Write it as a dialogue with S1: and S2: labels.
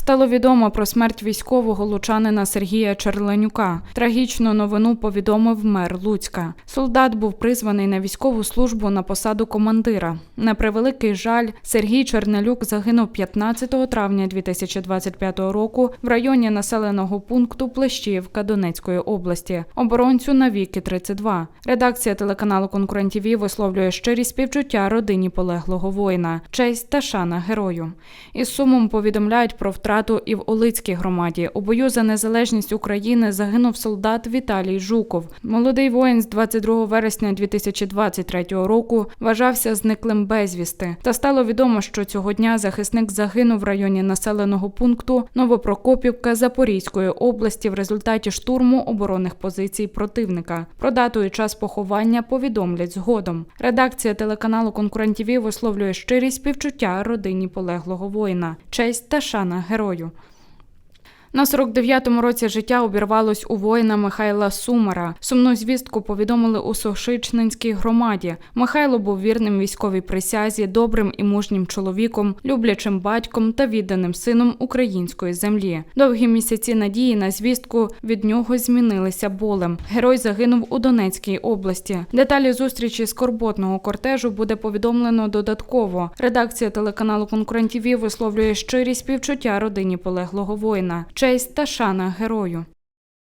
S1: Стало відомо про смерть військового лучанина Сергія Черленюка. Трагічну новину повідомив мер Луцька. Солдат був призваний на військову службу на посаду командира. На превеликий жаль, Сергій Чернелюк загинув 15 травня 2025 року в районі населеного пункту Плещіївка Донецької області. Оборонцю навіки 32. Редакція телеканалу Конкурент ТІВІ висловлює щирі співчуття родині полеглого воїна, честь та шана герою. Із сумом повідомляють про втрату і в Олицькій громаді. У бою за незалежність України загинув солдат Віталій Жуков. Молодий воїн з 22 вересня 2023 року вважався зниклим безвісти. Та стало відомо, що цього дня захисник загинув в районі населеного пункту Новопрокопівка Запорізької області в результаті штурму оборонних позицій противника. Про дату і час поховання повідомлять згодом. Редакція телеканалу Конкурент ТІВІ висловлює щирі співчуття родині полеглого воїна, честь та шана герою. На 49-му році життя обірвалось у воїна Михайла Сумара. Сумну звістку повідомили у Сошичнинській громаді. Михайло був вірним військовій присязі, добрим і мужнім чоловіком, люблячим батьком та відданим сином української землі. Довгі місяці надії на звістку від нього змінилися болем. Герой загинув у Донецькій області. Деталі зустрічі скорботного кортежу буде повідомлено додатково. Редакція телеканалу Конкурент ТІВІ висловлює щирі співчуття родині полеглого воїна, честь та шана герою.